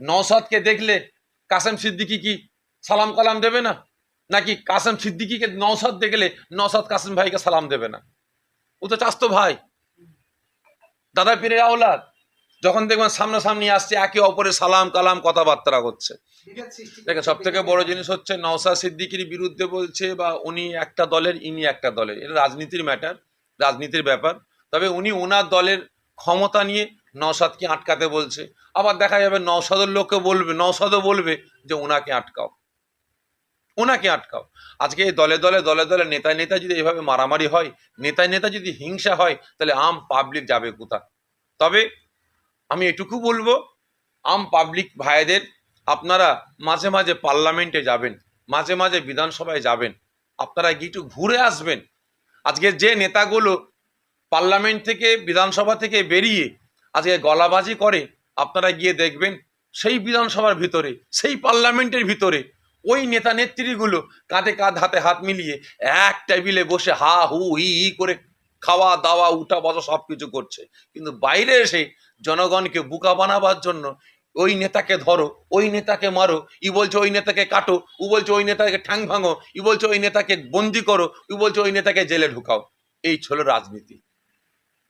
নওসাদকে দেখলে কাসেম সিদ্দিকি কি সালাম কালাম দেবে না? নাকি কাসেম সিদ্দিকিকে নওসাদ দেখলে নওসাদ কাসেম ভাইকে সালাম দেবে না? ও তো চাস্তো ভাই। দাদা পীরের আওলাদ। যখন দেখবেন সামনাসামনি আসছে, একে অপরের সালাম কালাম কথাবার্তা করছে। দেখে সব থেকে বড় জিনিস হচ্ছে নওসাদ সিদ্দিকির বিরুদ্ধে বলছে বা উনি একটা দলের, ইনি একটা দলের। এটা রাজনীতির ম্যাটার, রাজনীতির ব্যাপার। তবে উনি ওনার দলের ক্ষমতা নিয়ে নওসাদকে আটকাতে বলছে। আবার দেখা যাবে নওসাদের লোককে বলবে নওসাদও বলবে যে ওনাকে আটকাও। ওনাকে আটকাও। আজকে এই দলে দলে দলে দলে নেতায় নেতা যদি এভাবে মারামারি হয়, নেতায় নেতা যদি হিংসা হয়, তাহলে আম পাবলিক যাবে কোথা তবে আমি এটুকু বলব, আম পাবলিক ভাইদের আপনারা মাঝে মাঝে পার্লামেন্টে যাবেন, মাঝে মাঝে বিধানসভায় যাবেন, আপনারা গিয়ে একটু ঘুরে আসবেন। আজকে যে নেতাগুলো পার্লামেন্ট থেকে, বিধানসভা থেকে বেরিয়ে আজকে গলাবাজি করে, আপনারা গিয়ে দেখবেন সেই বিধানসভার ভিতরে, সেই পার্লামেন্টের ভিতরে ওই নেতা নেত্রীগুলো কাঁধে কাঁধ, হাতে হাত মিলিয়ে এক টেবিলে বসে হা, হু, হি হি করে খাওয়া, দাওয়া, উঠা, বসা সব কিছু করছে। কিন্তু বাইরে এসে জনগণকে বুকা বানাবার জন্য ওই নেতাকে ধরো, ওই নেতাকে মারো, ই বলছে ওই নেতাকে কাটো ও বলছে ওই নেতাকে ঠ্যাং ভাঙো, ই বলছে ওই নেতাকে বন্দি করো ই বলছে ওই নেতাকে জেলে ঢুকাও। এই ছিল রাজনীতি।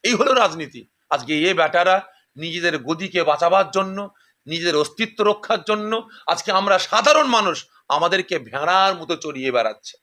এই হলো রাজনীতি। আজকে এ বেটারা নিজেদের গদিকে বাঁচাবার জন্য, নিজেদের অস্তিত্ব রক্ষার জন্য আজকে আমরা সাধারণ মানুষ আমাদেরকে ভেড়ার মতো চড়িয়ে বেড়াচ্ছে।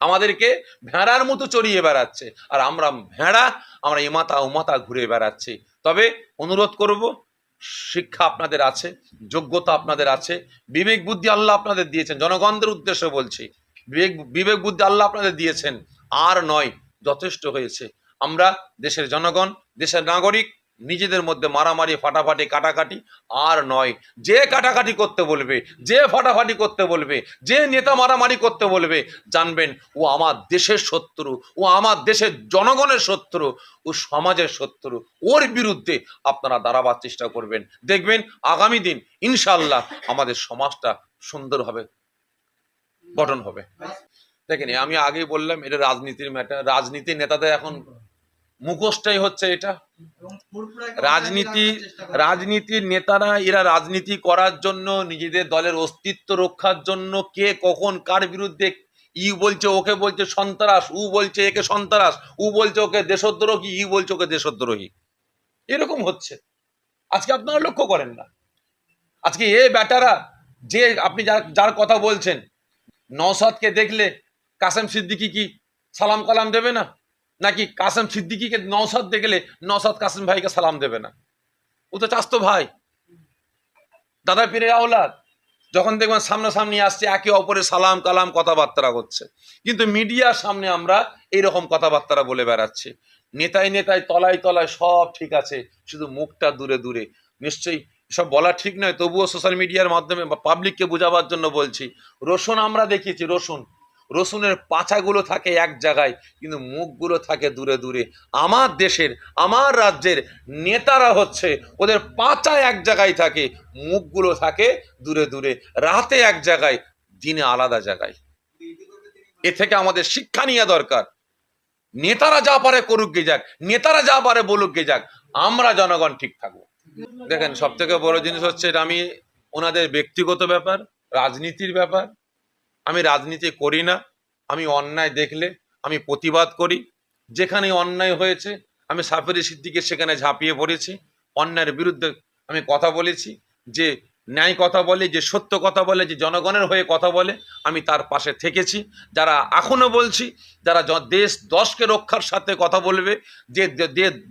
আমাদেরকে ভেড়ার মতো চড়িয়ে বেড়াচ্ছে। আর আমরা ভেড়া, আমরা এমাতা ওমাতা ঘুরে বেড়াচ্ছি। তবে অনুরোধ করব, শিক্ষা আপনাদের আছে, যোগ্যতা আপনাদের আছে, বিবেক বুদ্ধি আল্লাহ আপনাদের দিয়েছেন। জনগণদের উদ্দেশ্যে বলছি, বিবেক বিবেক বুদ্ধি আল্লাহ আপনাদের দিয়েছেন। আর নয়, যথেষ্ট হয়েছে। আমরা দেশের জনগণ দেশের নাগরিক নিজেদের মধ্যে মারামারি, ফাটাফাটি, কাটাকাটি, আর নয়, যে কাটাকাটি করতে বলবে, যে ফাটাফাটি করতে বলবে, যে নেতা মারামারি করতে বলবে, জানবেন ও আমার দেশের শত্রু, ও আমার দেশের জনগণের শত্রু, ও সমাজের শত্রু, ওর বিরুদ্ধে আপনারা দাঁড়াবার চেষ্টা করবেন। দেখবেন আগামী দিন ইনশাল্লাহ আমাদের সমাজটা সুন্দর হবে, গঠন হবে। দেখেন, আমি আগেই বললাম, এটা রাজনীতির ম্যাটার, রাজনীতির নেতাদের এখন মুখোশটাই হচ্ছে এটা। রাজনীতি রাজনীতির নেতারা এরা রাজনীতি করার জন্য নিজেদের দলের অস্তিত্ব রক্ষার জন্য কে কখন কার বিরুদ্ধে ই বলছে ওকে বলছে সন্ত্রাস উ বলছে একে সন্ত্রাস উ বলছে ওকে দেশদ্রোহী ই বলছে ওকে দেশদ্রোহী। এরকম হচ্ছে। আজকে আপনারা লক্ষ্য করেন না। আজকে এ ব্যাটারা যে আপনি যার যার কথা বলছেন নওসাদকে দেখলে কাসেম সিদ্দিকি কি সালাম কালাম দেবে না? নাকি কাসেম সিদ্দিকিকে নওসাদ দেখলে নওসাদ কাসেম ভাইকে সালাম দেবে না? ও তো চাস্তো ভাই। দাদা পীরের আওলাদ। যখন দেখবেন সামনাসামনি আসছে, একে অপরের সালাম কালাম কথাবার্তা করছে কিন্তু মিডিয়ার সামনে আমরা এইরকম কথাবার্তা বলে বেড়াচ্ছি। নেতায় নেতায়, তলায় তলায় সব ঠিক আছে, শুধু মুখটা দূরে দূরে। নিশ্চয়ই সব বলা ঠিক নয়, তবুও সোশ্যাল মিডিয়ার মাধ্যমে পাবলিককে বোঝাবার জন্য বলছি। রসুন আমরা দেখিয়েছি, রসুন। রসুনের পাছাগুলো থাকে এক জায়গায়, কিন্তু মুখগুলো থাকে দূরে দূরে। আমার দেশের, আমার রাজ্যের নেতারা হচ্ছে, ওদের পাচা এক জায়গায় থাকে, মুখগুলো থাকে দূরে দূরে। রাতে এক জায়গায়, দিনে আলাদা জায়গায়। এ থেকে আমাদের শিক্ষা নেওয়া দরকার। নেতারা যা পারে করুক গে যাক, নেতারা যা পারে বলুক গে যাক, আমরা জনগণ ঠিক থাকব। দেখেন সব থেকে বড় জিনিস হচ্ছে এটা আমি, ওনাদের ব্যক্তিগত ব্যাপার, রাজনীতির ব্যাপার আমি রাজনীতি করি না, আমি অন্যায় দেখলে আমি প্রতিবাদ করি। যেখানে অন্যায় হয়েছে, আমি সাফেরি সিদ্দিকে সেখানে ঝাঁপিয়ে পড়েছি। অন্যায়ের বিরুদ্ধে আমি কথা বলেছি যে ন্যায় কথা বলে, যে সত্য কথা বলে, যে জনগণের হয়ে কথা বলে, আমি তার পাশে থেকেছি। যারা এখনও বলছি, যারা দেশ দশকে রক্ষার সাথে কথা বলবে, যে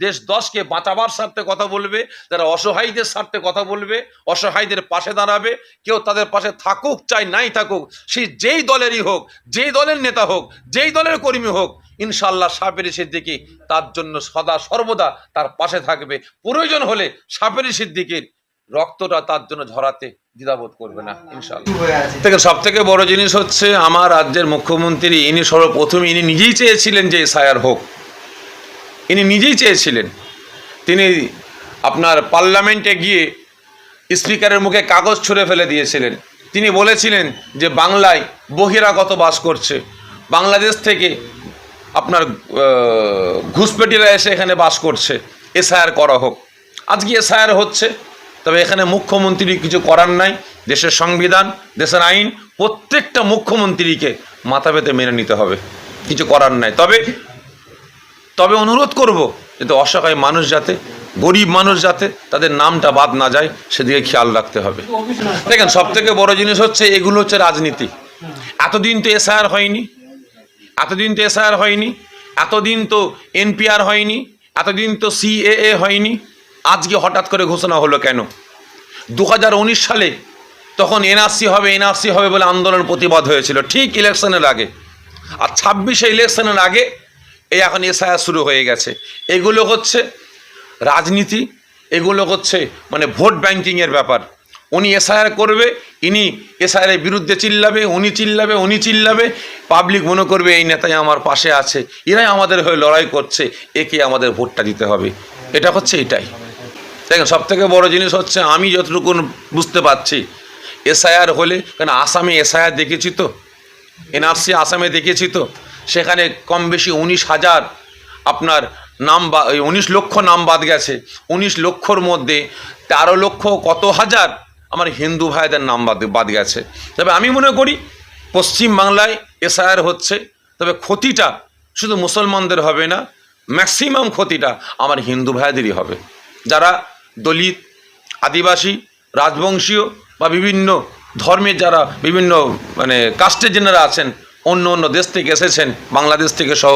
দেশ দশকে বাঁচাবার স্বার্থে কথা বলবে, যারা অসহায়ীদের স্বার্থে কথা বলবে, অসহায়ীদের পাশে দাঁড়াবে, কেউ তাদের পাশে থাকুক, চাই নাই থাকুক, সে যেই দলেরই হোক, যেই দলের নেতা হোক, যেই দলের কর্মী হোক ইনশাল্লাহ সাপের সিদ্দিকি তার জন্য সদা সর্বদা তার পাশে থাকবে। প্রয়োজন হলে সাপের সিদ্দিকির রক্তটা তার জন্য ঝরাতে দ্বিধাবোধ করবে না ইনশাল্লাহ থেকে সব থেকে বড় জিনিস হচ্ছে আমার রাজ্যের মুখ্যমন্ত্রী ইনি সর্বপ্রথম ইনি নিজেই চেয়েছিলেন যে এসআইআর হোক। ইনি নিজেই চেয়েছিলেন। তিনি আপনার পার্লামেন্টে গিয়ে স্পিকারের মুখে কাগজ ছুঁড়ে ফেলে দিয়েছিলেন। তিনি বলেছিলেন যে বাংলায় বহিরাগত বাস করছে। বাংলাদেশ থেকে আপনার ঘুষপেটিরা এসে এখানে বাস করছে। এসআইআর করা হোক। আজকে এসআইআর হচ্ছে তবে এখানে মুখ্যমন্ত্রী কিছু করার নাই। দেশের সংবিধান, দেশের আইন, প্রত্যেকটা মুখ্যমন্ত্রীকে মাথা পেতে মেনে নিতে হবে। কিছু করার নাই। তবে তবে অনুরোধ করব যাতে অসহায় মানুষ যাতে, গরিব মানুষ যাতে তাদের নামটা বাদ না যায়, সেদিকে খেয়াল রাখতে হবে। দেখেন সব থেকে বড় জিনিস হচ্ছে, এগুলো হচ্ছে রাজনীতি। এতদিন তো এসআইআর হয়নি। এতদিন তো এসআইআর হয়নি। এতদিন তো এনপিআর হয়নি। এতদিন তো সিএএ হয়নি। আজকে হঠাৎ করে ঘোষণা হলো কেন? দু হাজার উনিশ সালে তখন এনআরসি হবে এনআরসি হবে বলে আন্দোলন প্রতিবাদ হয়েছিল, ঠিক ইলেকশনের আগে। আর ছাব্বিশে ইলেকশনের আগে এই এখন এসআইআর শুরু হয়ে গেছে। এগুলো হচ্ছে রাজনীতি, এগুলো হচ্ছে মানে ভোট ব্যাংকিংয়ের ব্যাপার। উনি এসআইআর করবে, ইনি এসআইআর বিরুদ্ধে চিল্লাবে, উনি চিল্লাবে উনি চিল্লাবে। পাবলিক মনে করবে, এই নেতাই আমার পাশে আছে। এরাই আমাদের হয়ে লড়াই করছে, একে আমাদের ভোটটা দিতে হবে। এটা হচ্ছে এটাই। দেখেন সব থেকে বড় জিনিস হচ্ছে আমি যতটুকু বুঝতে পারছি, এসআইআর হলে, কেন আসামে এসআইআর দেখেছি তো? এনআরসি আসামে দেখেছি তো? সেখানে কম বেশি উনিশ হাজার আপনার নাম বা উনিশ লক্ষ নাম বাদ গেছে। উনিশ লক্ষর মধ্যে তেরো লক্ষ কত হাজার আমার হিন্দু ভাইদের নাম বাদ বাদ গেছে। তবে আমি মনে করি, পশ্চিম বাংলায় এসআইআর হচ্ছে, তবে ক্ষতিটা শুধু মুসলমানদের হবে না, ম্যাক্সিমাম ক্ষতিটা আমার হিন্দু ভাইদেরই হবে। যারা দলিত, আদিবাসী, রাজবংশীয় বা বিভিন্ন ধর্মের যারা বিভিন্ন মানে কাস্টের যেনারা আছেন, অন্য অন্য দেশ থেকে এসেছেন, বাংলাদেশ থেকে সহ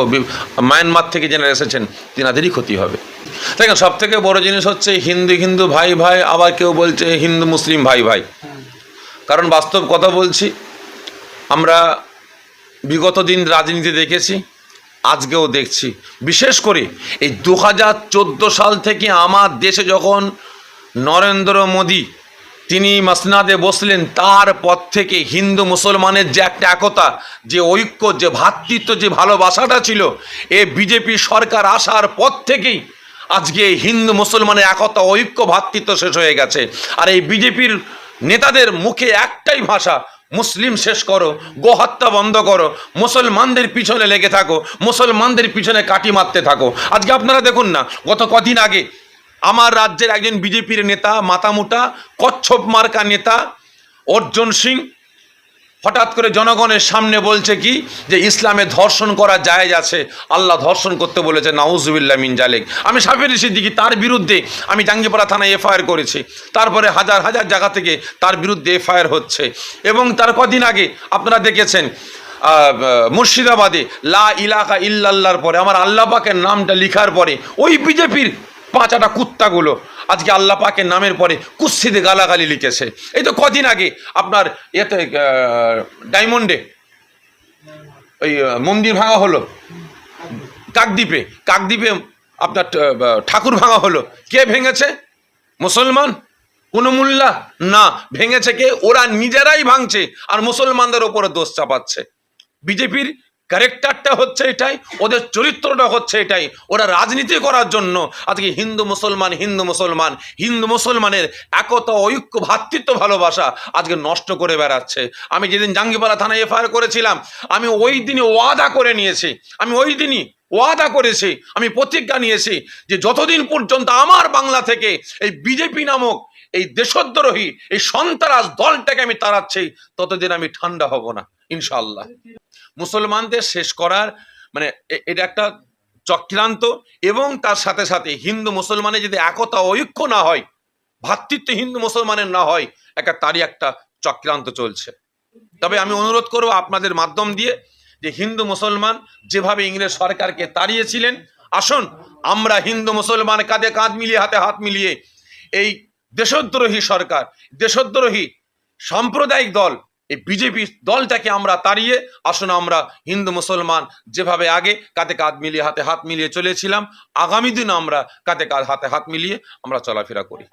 মায়ানমার থেকে যেনারা এসেছেন, তেনাদেরই ক্ষতি হবে। দেখেন সব থেকে বড় জিনিস হচ্ছে হিন্দু হিন্দু ভাই ভাই, আবার কেউ বলছে হিন্দু, মুসলিম ভাই ভাই। কারণ বাস্তব কথা বলছি, আমরা বিগত দিন রাজনীতি দেখেছি আজকেও দেখছি। বিশেষ করে এই দু হাজার চোদ্দ সাল থেকে আমার দেশে যখন নরেন্দ্র মোদী তিনি মাসনাদে বসলেন তারপর থেকে হিন্দু মুসলমানের যে একটা একতা, যে ঐক্য, যে ভ্রাতৃত্ব যে ভালোবাসাটা ছিল, এ বিজেপি সরকার আসার পর থেকেই আজকে হিন্দু মুসলমানের একতা, ঐক্য ভ্রাতৃত্ব শেষ হয়ে গেছে। আর এই বিজেপির নেতাদের মুখে একটাই ভাষা মুসলিম শেষ করো, গোহত্যা বন্ধ করো, মুসলমানদের পিছনে লেগে থাকো, মুসলমানদের পিছনে কাটি মারতে থাকো। আজকে আপনারা দেখুন না, গত কদিন আগে আমার রাজ্যের একজন বিজেপির নেতা, মাতামুটা, কচ্ছপ মার্কা নেতা, অর্জুন সিং হঠাৎ করে জনগণের সামনে বলছে কি? যে ইসলামে ধর্ষণ করা জায়েজ আছে। আল্লাহ ধর্ষণ করতে বলেছে নাউজুবিল্লা মিন জালেক। আমি সাফের সিদ্দিকি, তার বিরুদ্ধে আমি জাঙ্গিপাড়া থানায় এফআইআর করেছি। তারপরে হাজার হাজার জায়গা থেকে তার বিরুদ্ধে এফআইআর হচ্ছে। এবং তার কদিন আগে আপনারা দেখেছেন মুর্শিদাবাদে লা ইলাকা ইল্লাল্লাহর পরে, আমার আল্লাহ পাকের নামটা লিখার পরে, ওই বিজেপির পাঁচাটা কুত্তাগুলো। আজকে আল্লাহ পাকের নামের পরে কুস্তিতে গালাগালি লিখেছে। এই তো কদিন আগে আপনার এতে ডায়মন্ডে, ওই মন্দির ভাঙা হলো। কাকদ্বীপে কাকদ্বীপে আপনার ঠাকুর ভাঙা হলো। কে ভেঙেছে? মুসলমান? কোনো মোল্লা না, ভেঙেছে কে? ওরা নিজেরাই ভাঙছে, আর মুসলমানদের ওপরে দোষ চাপাচ্ছে। বিজেপির ক্যারেক্টারটা হচ্ছে এটাই, ওদের চরিত্রটা হচ্ছে এটাই। ওরা রাজনীতি করার জন্য, আজকে হিন্দু মুসলমান হিন্দু মুসলমান, হিন্দু মুসলমানের একতা, ঐক্য ভ্রাতৃত্ব ভালোবাসা আজকে নষ্ট করে বেড়াচ্ছে। আমি যেদিন জাঙ্গিপাড়া থানায় এফআইআর করেছিলাম, আমি ওই দিনই ওয়াদা করে নিয়েছি, আমি ওই দিনই ওয়াদা করেছি, আমি প্রতিজ্ঞা নিয়েছি যে যতদিন পর্যন্ত আমার বাংলা থেকে এই বিজেপি নামক এই দেশদ্রোহী, এই সন্ত্রাস দলটাকে আমি তাড়াচ্ছি, ততদিন আমি ঠান্ডা হব না ইনশাল্লাহ মুসলমানদের শেষ করার মানে এটা একটা চক্রান্ত এবং তার সাথে সাথে হিন্দু মুসলমানের যদি একতা ঐক্য না হয় ভ্রাতৃত্ব হিন্দু মুসলমানের না হয়, একটা তারই একটা চক্রান্ত চলছে। তবে আমি অনুরোধ করব আপনাদের মাধ্যম দিয়ে যে হিন্দু মুসলমান যেভাবে ইংরেজ সরকারকে তাড়িয়েছিলেন, আসুন আমরা হিন্দু মুসলমান কাঁধে কাঁধ মিলিয়ে, হাতে হাত মিলিয়ে এই দেশদ্রোহী সরকার, দেশদ্রোহী সাম্প্রদায়িক দল এই বিজেপি দলটাকে আমরা তাড়িয়ে, আসুন আমরা হিন্দু, মুসলমান যেভাবে আগে কাতে কাঁধ মিলিয়ে, হাতে হাত মিলিয়ে চলেছিলাম, আগামী দিন আমরা কাতে কাঁধ, হাতে হাত মিলিয়ে আমরা চলাফেরা করি।